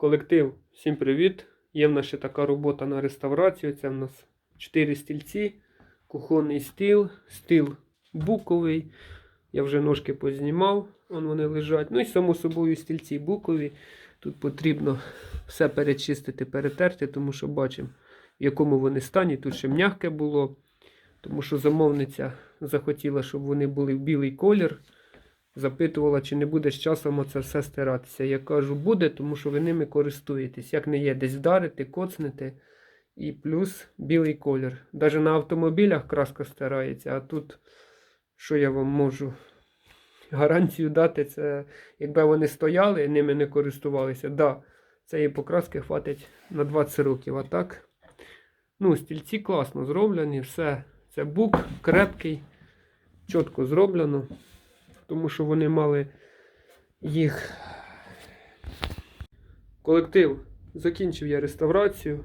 Колектив, всім привіт! Є в нас ще така робота на реставрацію. Це в нас 4 стільці, кухонний стіл, стіл буковий. Я вже ножки познімав, вон вони лежать. Ну і само собою стільці букові. Тут потрібно все перечистити, перетерти, тому що бачимо, в якому вони стані. Тут ще м'яке було, тому що замовниця захотіла, щоб вони були в білий колір. Запитувала, чи не буде з часом це все стиратися. Я кажу, буде, тому що ви ними користуєтесь. Як не є, десь вдарити, коцнете. І плюс білий колір. Навіть на автомобілях краска стирається, а тут, що я вам можу гарантію дати, це якби вони стояли і ними не користувалися, да, цієї покраски хватить на 20 років. А так, ну, стільці класно зроблені, все. Це бук крепкий, чітко зроблено тому що вони мали їх. Колектив закінчив я реставрацію.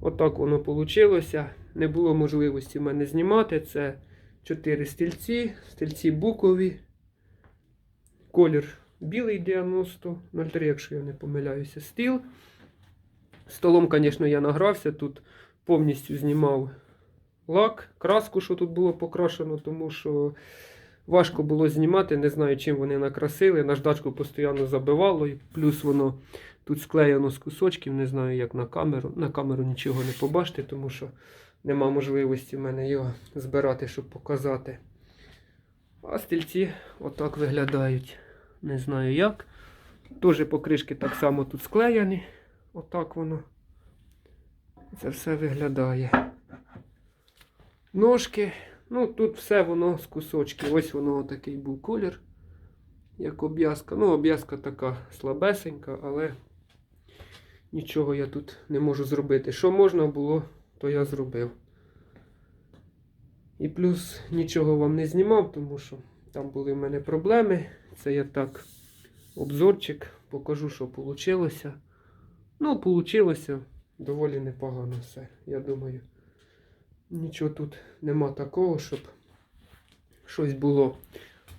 Отак воно вийшло. Не було можливості в мене знімати. Це 4 стільці, стільці букові. Колір білий 90, 03, якщо я не помиляюся, стіл. Столом, звісно, я награвся. Тут повністю знімав лак, краску, що тут було покрашено, тому що Важко було знімати, не знаю, чим вони накрасили. Наждачку постійно забивало, і плюс воно тут склеєно з кусочків, не знаю, як на камеру. На камеру нічого не побачите, тому що нема можливості в мене його збирати, щоб показати. А стільці отак виглядають. Не знаю як. Теж покришки так само тут склеєні. Отак воно. Це все виглядає. Ножки. Ну, тут все воно з кусочків. Ось воно такий був колір, як обв'язка. Ну, обв'язка така слабесенька, але нічого я тут не можу зробити. Що можна було, то я зробив. І плюс нічого вам не знімав, тому що там були в мене проблеми. Це я так обзорчик, покажу, що вийшло. Ну, вийшло доволі непогано все, я думаю. Нічого тут нема такого, щоб щось було.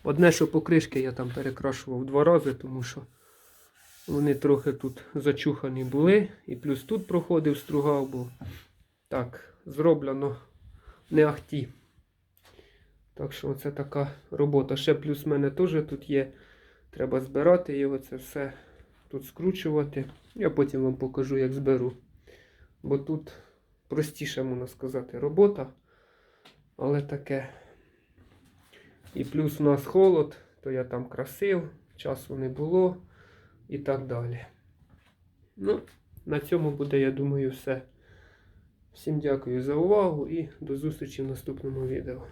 Одне, що покришки я там перекрашував два рази, тому що вони трохи тут зачухані були. І плюс тут проходив, стругав, бо так, зроблено не ахті. Так що це така робота. Ще плюс в мене теж тут є. Треба збирати його, це все тут скручувати. Я потім вам покажу, як зберу. Бо тут простіша, можна сказати, робота. Але таке. І плюс у нас холод, то я там красив, часу не було і так далі. Ну, на цьому буде, я думаю, все. Всім дякую за увагу і до зустрічі в наступному відео.